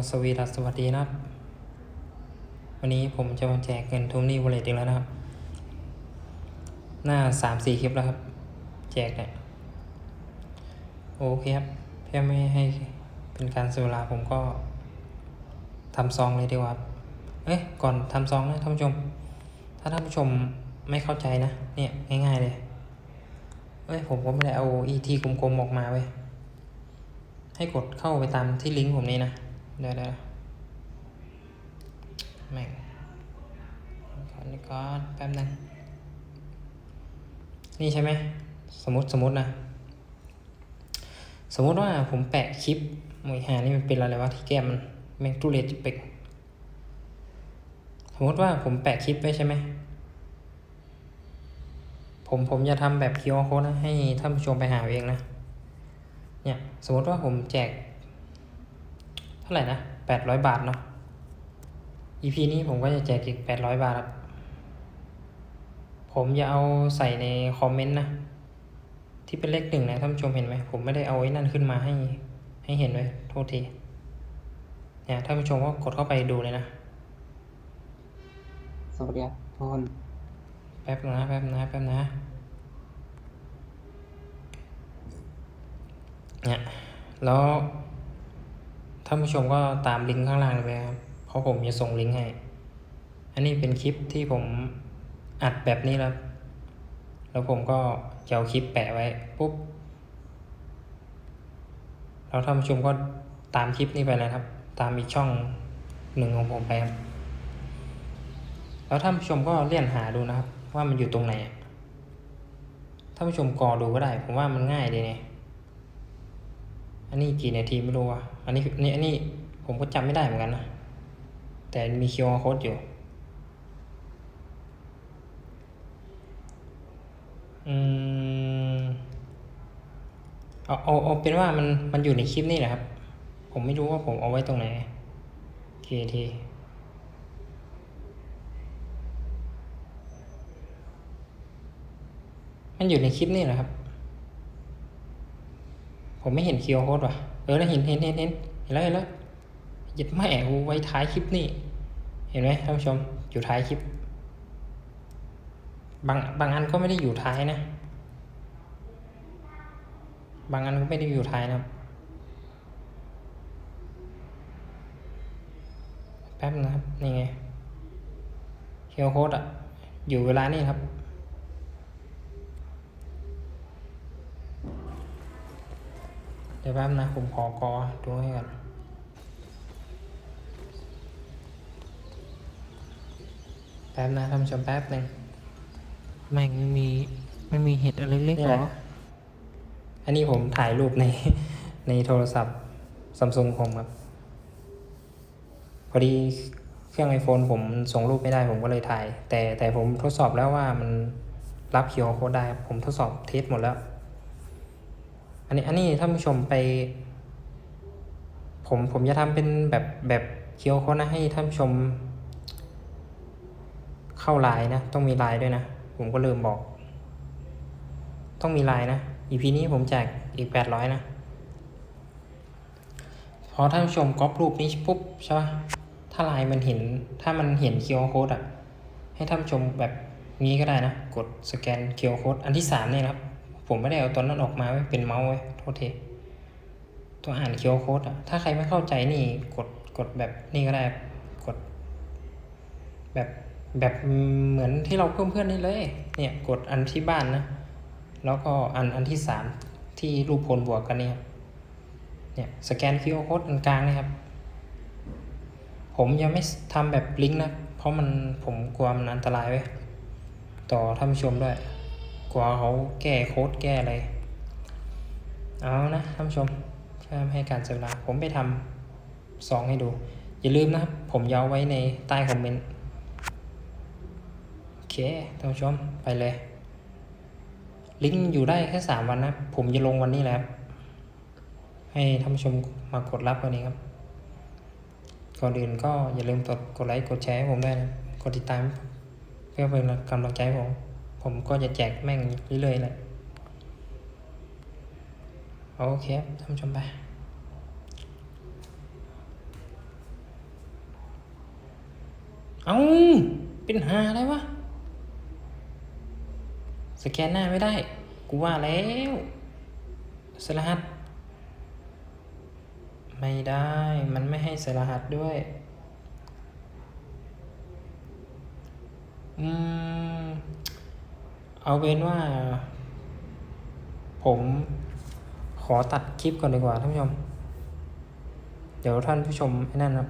ก็สวีดัสสวัสดีนะครับ วันนี้ผมจะมาแจกเงินทุนนี่วอลเล็ตอีกแล้วนะครับ หน้าสามสี่คลิปแล้วครับ แจกเนี่ยโอเคครับเพื่อไม่ให้เป็นการเสียเวลาผมก็ทำซองเลยดีกว่าเอ้ยก่อนทำซองนะท่านผู้ชม ถ้าท่านผู้ชมไม่เข้าใจนะเนี่ยง่าย ๆเลยเอ้ยผมก็ไม่ได้เอา ET กลมๆออกมาเว้ยให้กดเข้าไปตามที่ลิงก์ผมนี้นะ เดี๋ยวเดี๋ยวแม่งก่อนี่ก่อนแป๊บนึงนี่ใช่ไหม สมมติสมมตินะ สมมติว่าผมแปะคลิปมวยหานี่มันเป็นอะไรวะที่แก้มมันแม่งตุเรจิเป็กสมมติว่าผมแปะคลิปไว้ใช่ไหม ผมผมจะทำแบบคิวโค้ดนะ ให้ท่านผู้ชมไปหาเองนะ เนี่ย สมมติว่าผมแจก ท่าไหร่นะแปดร้อยบาทเนาะ EP นี้ผมก็จะแจกอีกแปดร้อยบาทครับผมจะเอาใส่ในคอมเมนต์นะ ที่เป็นเลขหนึ่งนะท่านผู้ชมเห็นไหม ผมไม่ได้เอาไอ้นั่นขึ้นมาให้ให้เห็นเลยโทษทีเนี่ยท่านผู้ชมก็กดเข้าไปดูเลยนะ สวัสดีครับทุกคนแป๊บนะแป๊บนะแป๊บนะเนี่ยแล้ว ท่านผู้ชมก็ตามลิงก์ข้างล่างเลยไปครับ เพราะผมจะส่งลิงก์ให้ อันนี้เป็นคลิปที่ผมอัดแบบนี้แล้ว แล้วผมก็จะเอาคลิปแปะไว้ปุ๊บ แล้วท่านผู้ชมก็ตามคลิปนี้ไปนะครับ ตามอีกช่องหนึ่งของผมไปครับ แล้วท่านผู้ชมก็เลื่อนหาดูนะครับ ว่ามันอยู่ตรงไหน ท่านผู้ชมกอดูก็ได้ ผมว่ามันง่ายดีเนี่ย อันนี้กี่นาทีไม่รู้อะอันนี้นี่อันนี้ผมก็จำไม่ได้เหมือนกันนะ แต่มีคิวอาร์โค้ดอยู่ อืมเอาเอาเอาเป็นว่ามันมันอยู่ในคลิปนี่แหละครับ ผมไม่รู้ว่าผมเอาไว้ตรงไหนทีทีมันอยู่ในคลิปนี่แหละครับ ผมไม่เห็นคิวโค้ดว่ะ เออเห็นเห็นเห็นเห็นเห็นแล้วเห็นแล้วหยิบแม่กูไว้ท้ายคลิปนี่ เห็นไหมท่านผู้ชม อยู่ท้ายคลิป บางบางอันก็ไม่ได้อยู่ท้ายนะ บางอันก็ไม่ได้อยู่ท้ายนะแป๊บนะครับ นี่ไงเคิวโค้ดอะอยู่เวลานี่ครับ ดี๋ยวแป๊บนะ ผมขอกอดูให้กันแป๊บนะท่านผู้ชมแป๊บหนึ่งแม่งไม่มีไม่มีเห็ดอะไรเล็กนี่ๆแหหรละออันนี้ผมถ่ายรูปในในโทรศัพท์ซัมซุงผมครับ พอดีเครื่อง iPhone ผมส่งรูปไม่ได้ผมก็เลยถ่าย แต่แต่ผมทดสอบแล้วว่ามันรับเคียวโค้ดได้ครับผมทดสอบเทสหมดแล้ว อันนี้อันนี้ท่านผู้ชมไป ผมผมจะทำเป็นแบบแบบเคียวโค้ดนะให้ท่านผู้ชม เข้าไลน์นะ ต้องมีไลน์ด้วยนะ ผมก็ลืมบอก ต้องมีไลน์นะ EP นี้ผมแจกอีกแปดร้อยนะ พอท่านผู้ชมก๊อปรูปนี้ปุ๊บใช่ปะถ้าไลน์มันเห็น ถ้ามันเห็น QR code อะ ให้ท่านผู้ชมแบบนี้ก็ได้นะ กดสแกน QR code อันที่สามนี่นะครับ ผมไม่ได้เอาตัวนั้นออกมาไว้เป็นเมาส์ไว้โทษทีตัวอ่าน QR code อะถ้าใครไม่เข้าใจนี่กดกดแบบนี่ก็ได้กด แบบแบบเหมือนที่เราเพิ่มเพื่อนนี่เลย เนี่ยกดอันที่บ้านนะ แล้วก็อันอันที่สามที่รูปพลบวกกันเนี่ยครับเนี่ยสแกน QR code อันกลางนะครับ ผมยังไม่ทำแบบลิงก์นะ เพราะมันผมกลัวมันอันตรายไว้ต่อท่านผู้ชมด้วย กลัวเขาแก้โค้ดแก้อะไร เอานะท่านผู้ชมเพื่อไม่ให้การเสียเวลาผมไปทำซองให้ดู อย่าลืมนะครับ ผมยาวไว้ในใต้คอมเมนต์ โอเคท่านผู้ชมไปเลย ลิงก์อยู่ได้แค่สามวันนะ ผมจะลงวันนี้แหละครับให้ท่านผู้ชมมากดรับวันนี้ครับ ก่อนอื่นก็อย่าลืมกดกดไลค์กดแชร์ให้ผมด้วยนะ กดติดตาม เพื่อเป็นกำลังใจผม ผมก็จะแจกแม่งเรื่อยๆแหละโอเคท่านชมไปเอาเป็นหาอะไรวะ สแกนหน้าไม่ได้ กูว่าแล้วส่รหัส ไม่ได้ มันไม่ให้ส่รหัสด้วย อืม เอาเป็นว่า ผมขอตัดคลิปก่อนดีกว่าท่านผู้ชม เดี๋ยวท่านผู้ชมไอ้นั่นครับ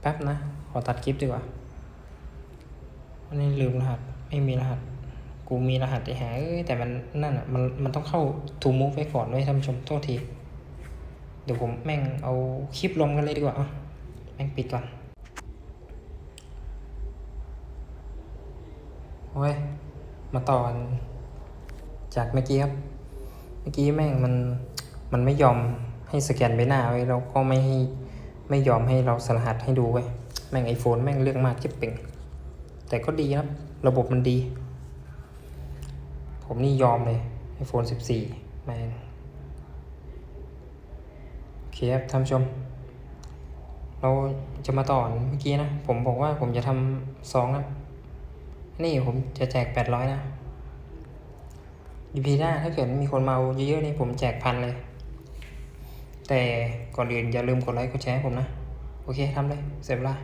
แป๊บนะ ขอตัดคลิปดีกว่าวันนี้ลืมรหัส ไม่มีรหัส กูมีรหัสไอ้หาเอ้แต่มันนั่นอะ มัน มันต้องเข้าทูมูฟไว้ก่อนไว้ยท่านผู้ชม โทษที เดี๋ยวผมแม่งเอาคลิปลงกันเลยดีกว่าอะแม่งปิดก่อน โอ้ย มาต่อกันจากเมื่อกี้ครับ เมื่อกี้แม่งมันมันไม่ยอมให้สแกนใบหน้าไว้แล้วก็ไม่ให้ไม่ยอมให้เราสรหัสให้ดูไว้แม่งไอโฟนแม่งเรื่องมากจิบเป่งแต่ก็ดีครับ ระบบมันดี ผมนี่ยอมเลยไอโฟน14แม่งโอเคครับท่านผู้ชม เราจะมาต่อเมื่อกี้นะ ผมบอกว่าผมจะทำซองนะ นี่ผมจะแจกแปดร้อยนะ EP หน้าถ้าเกิดมีคนมาเยอะๆนี่ผมแจกพันเลย แต่ก่อนอื่นอย่าลืมกดไลค์กดแชร์ให้ผมนะ โอเคทำเลย เสร็จเวลา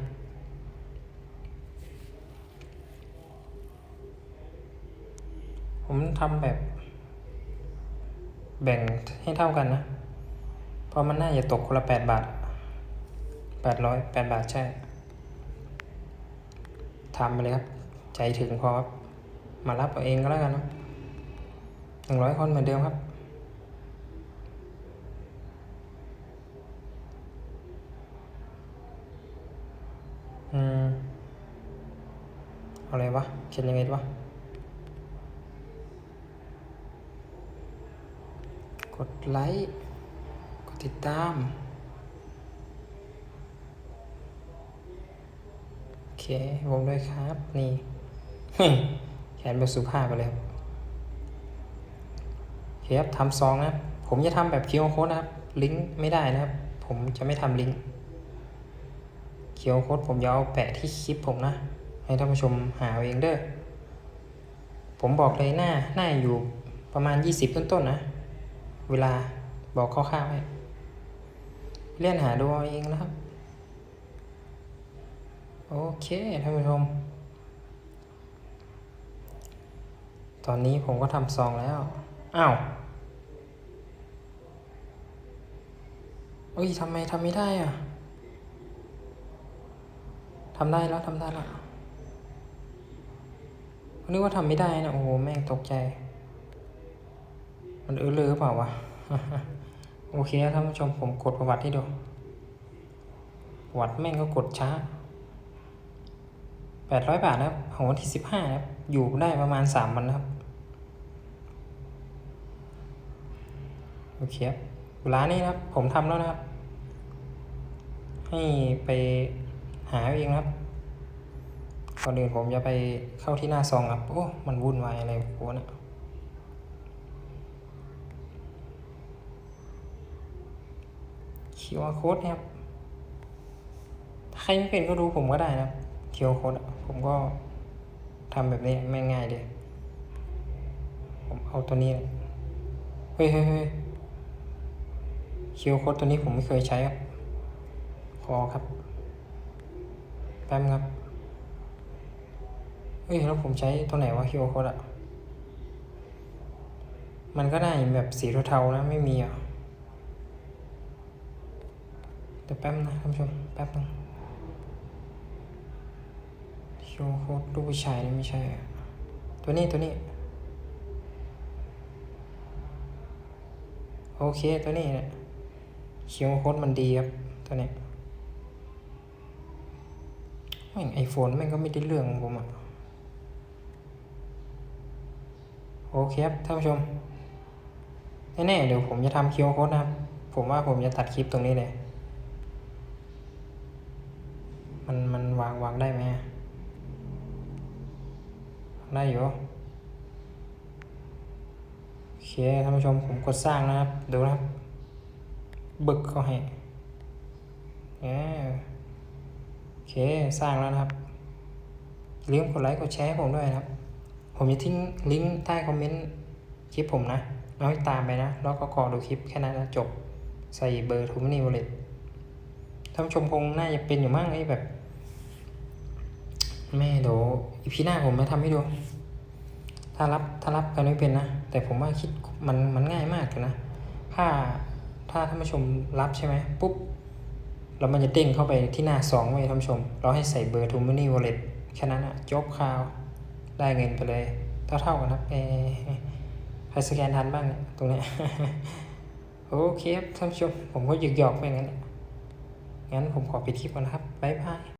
ผมทำแบบ แบ่งให้เท่ากันนะ เพราะมันน่าจะตกคนละแปดบาทแปดร้อยแปดบาทใช่ทำไปเลยครับ ใจถึงพอครับ มารับเอาเองก็แล้วกันนะหนึ่งร้อยคนเหมือนเดิมครับอืมออะไรวะเขียนยังไงวะกดไลค์กดติดตามโอเคผมด้วยครับ นี่ แขนแบบสุภาพไปเลยโอเคครับทำซองนะ ผมจะทำแบบเคียวโค้ดนะครับ ลิงก์ไม่ได้นะครับ ผมจะไม่ทำลิงก์เคียวโค้ดผมจะเอาแปะที่คลิปผมนะ ให้ท่านผู้ชมหาเอาเองเด้อ ผมบอกเลยหน้าหน้าอยู่ประมาณ 20 ต้นๆนะ เวลาบอกคร่าวๆให้เลื่อนหาดูเอาเองนะครับ โอเคท่านผู้ชม ตอนนี้ผมก็ทำซองแล้ว อ้าวเอ้ยทำไมทำไม่ได้อะทำได้แล้วทำได้แล้วนึกว่าทำไม่ได้นะโอ้โห แม่งตกใจ มันเออเลยหรือเปล่าวะ โอเคครับท่านผู้ชมผมกดประวัติให้ดู ประวัติแม่งก็กดช้าแปดร้อยบาทนะครับของวันที่สิบห้านะครับ อยู่ได้ประมาณสามวันนะครับ โอเคครับเวลานนี้นะครับ ผมทำแล้วนะครับ ให้ไปหาเองนะครับก่อนอื่นผมจะไปเข้าที่หน้าซองครับ โอ้ มันวุ่นวายอะไรโว้นี่ยคิวอาร์โค้ดนี่ยครับใครไม่เป็นก็ดูผมก็ได้นะครับคิวอาร์โค้ดผมก็ทำแบบนี้ไม่ง่ายเลยผมเอาตัวนี้ เฮ้ยเฮ้ยเฮ้ย คิวโค้ดตัวนี้ผมไม่เคยใช้ครับขอครับ แป๊บนึงครับเฮ้ยแล้วผมใช้ตัวไหนวะคิวโค้ดอะมันก็ได้แบบสีเทาๆนะ ไม่มีอะเดี๋ยวแป๊บนะท่านผู้ชม แป๊บนึงคิวอาร์โค้ดรูปผู้ชายนี่ไม่ใช่อะตัวนี้ตัวนี้ โอเค ตัวนี้เนี่ย เคิวโค้ดมันดีครับตัวนี้แม่งไอโฟนแม่งก็ไม่ได้เรื่องของผมอะโอเคครับท่านผู้ชมแน่ๆเดี๋ยวผมจะทำคิวโค้ดนะครับ ผมว่าผมจะตัดคลิปตรงนี้เลยมันมันวางวางได้ไหมได้อยู่โอเคท่านผู้ชมผมกดสร้างนะครับ ดูนะครับ บึกเขาให้เออเค สร้างแล้วนะครับลืมกดไลค์กดแชร์ให้ผมด้วยนะครับ ผมจะทิ้งลิงก์ใต้คอมเมนต์คลิปผมนะแล้วให้ตามไปนะ แล้วก็กรอดูคลิปแค่นั้นนะจบ ใส่เบอร์ทูมินีวอลเล็ตท่านชมคงน่าจะเป็นอยู่มั่งไอ้แบบ แม่เดี๋ยวอีพีหน้าผมมาทำให้ดู ถ้ารับถ้ารับกันไม่เป็นนะ แต่ผมว่าคิดมันมันง่ายมากเลยนะ ถ้า ถ้าท่านผู้ชมรับใช่ไหมปุ๊บแล้วมันจะเด้งเข้าไปที่หน้าสองเว้ท่านผู้ชม เราให้ใส่เบอร์ทูมินี่วอลเล็ตแค่นั้นอะจบข่าวได้เงินไปเลย เท่าเท่าๆกันครับเออใครสแกนทันบ้างเนี่ยตรงเนี้ยโอเคครับท่านผู้ชม ผมก็หยอกไปงั้นแหละงั้นผมขอปิดคลิปก่อนนะครับ บ๊ายบาย